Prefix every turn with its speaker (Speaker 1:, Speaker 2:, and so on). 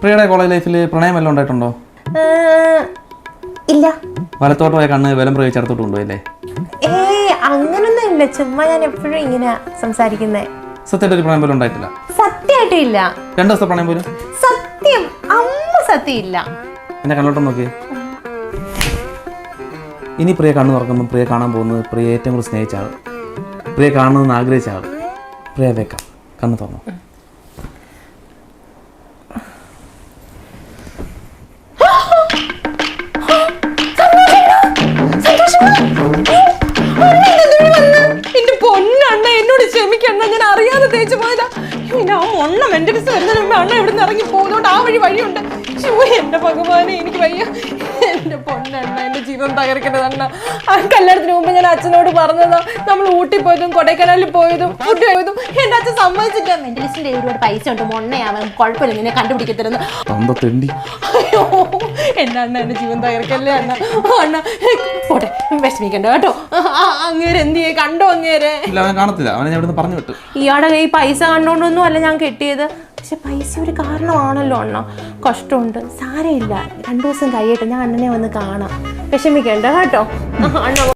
Speaker 1: പ്രിയയുടെ കോളേജ് ലൈഫിൽ പ്രണയം വല്ലതും ഉണ്ടായിട്ടുണ്ടോ?
Speaker 2: ഏ, ഇല്ല.
Speaker 1: വലത്തോട്ട് പോയ കണ്ണ് ബലം പ്രയോഗിച്ച് അടുത്തോട്ട് കൊണ്ടുപോയല്ലേ
Speaker 2: ഏയ് അങ്ങനൊന്നും ഇല്ല ചുമ്മാ ഞാൻ എപ്പോഴും ഇങ്ങനെ സംസാരിക്കുന്നേ.
Speaker 1: സത്യമായിട്ട് ഒരു പ്രണയം പോലും ഉണ്ടായിട്ടില്ല.
Speaker 2: സത്യമായിട്ടും ഇല്ല.
Speaker 1: രണ്ട് ദിവസത്തെ പ്രണയം പോലും?
Speaker 2: സത്യം. അമ്മ സത്യം ഇല്ല.
Speaker 1: എന്നെ കണ്ണോട്ടം നോക്കി. ഇനി പ്രിയ കണ്ണ് തുറക്കുമ്പോൾ പ്രിയ കാണാൻ പോകുന്നത് പ്രിയ ഏറ്റവും കൂടുതൽ സ്നേഹിച്ച ആൾ പ്രിയ കാണണമെന്ന് ആഗ്രഹിച്ച ആൾ പ്രിയ വേക്കാം. കണ്ണ് തുറന്നു.
Speaker 2: എന്നോട് ഞാൻ അറിയാതെ തേച്ചു പോയതാ. ഞാൻ മൊണ്ണ മെന്റലിസ്റ്റ് വരുന്നതിന് മുമ്പ് അണ്ണ ഇവിടുന്ന് ഇറങ്ങി പോകുന്നോണ്ട് ആ വഴി വഴിയുണ്ട്. എന്റെ ഭഗവാനെ എനിക്ക് വയ്യ. എന്റെ പൊന്നണ്ണ. തകർക്കരുത് അണ്ണ ആ കല്യാണത്തിന് മുമ്പ് ഞാൻ അച്ഛനോട് പറഞ്ഞതാ നമ്മൾ ഊട്ടി പോയതും കൊടൈക്കനാലിൽ പോയതും ഫുഡ് പോയതും എന്റെ അച്ഛൻ സമ്മതിച്ചില്ല. മെന്റലിസ്റ്റിന്റെ ഒരുപാട് പൈസ ഉണ്ട് മൊണ്ണയാവാൻ കുഴപ്പമില്ല നിന്നെ കണ്ടുപിടിക്കത്തരുന്ന് അയ്യോ എന്റെ അണ്ണ എന്റെ ജീവൻ തകർക്കല്ലേ അണ്ണ. അണ്ണ പോട്ടെ വിഷമിക്കണ്ട കേട്ടോ. അങ്ങേര് എന്ത് ചെയ്യേ കണ്ടോ അങ്ങേരെ?
Speaker 1: കാണത്തില്ല അവനെ ഞാൻ ഇവിടുന്ന് പറഞ്ഞു വിട്ടു.
Speaker 2: ഇയാളുടെ കയ്യിൽ പൈസ കണ്ടോണ്ടൊന്നും അല്ല ഞാൻ കെട്ടിയത്. പക്ഷെ പൈസ ഒരു കാരണമാണല്ലോ അണ്ണ. കഷ്ടമുണ്ട് സാരമില്ല. രണ്ടു ദിവസം കഴിയട്ടെ ഞാൻ അണ്ണനെ വന്ന് കാണാം. വിഷമിക്കണ്ട കേട്ടോ. അണ്ണ